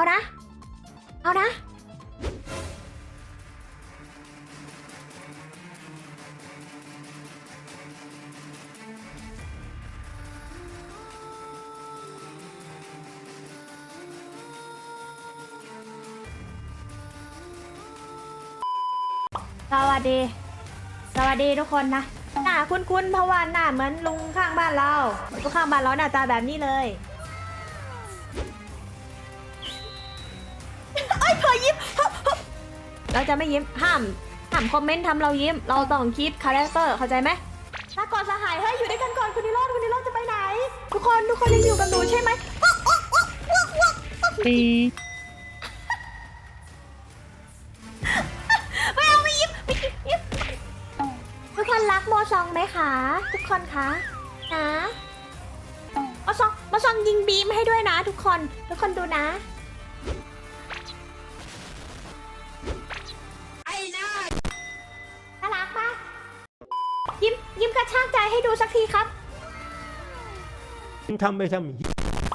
เอานะ เอานะ สวัสดี สวัสดีทุกคนนะหน้าคุ้นๆเพราะว่าหน้าเหมือนลุงข้างบ้านเราลุงข้างบ้านเราหน้าตาแบบนี้เลย ยเธอยิ้ม เราจะไม่ยิ้ม ห้าม ห้ามคอมเมนต์ทำเรายิ้ม เราต้องคิดคาแรคเตอร์เข้าใจไหมถ้าก่อนสหาย เฮ้ย อยู่ด้วยกันก่อนคุณนิโรธคุณนิโรธจะไปไหน ทุกคนทุกคนยังอยู่กับหนูใช่ไหมเอ๊ะไม่เอาไม่ยิ้มไม่ยิ้มยิ้มทุกคนรักโมซองไหมคะ ทุกคนคะนะโมซองโมซองยิงบีมให้ด้วยนะ ทุกคน ทุกคนดูนะ กระชากใจให้ดูสักทีครับทำไปทำอย่างนี้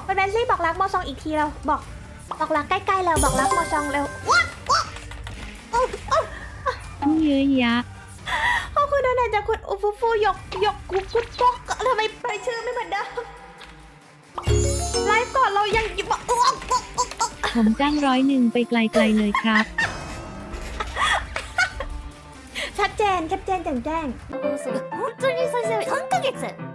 เป็นแบนซี่บอกรักโมซองอีกทีเราบอก บอกรักใกล้ๆเราบอกรักโมซองเร็วว้าวว้าวอุ๊ยอุ๊ยต้องเยอะแยะขอบคุณนะเนี่ยจะคุณอุฟูฟูยกยกกุ๊กกุ๊กก๊อกทำไมไปชื่อไม่เหมือนเดิมไลฟ์ก่อนเรายังหยิบว่าอ้วกอ้วกอ้วกอ้วกผมจ้างร้อยหนึ่งไปไกลๆเลยครับ ชัดเจนชัดเจนแจ่มแจ้ง 放送が本当に最初3ヶ月おっす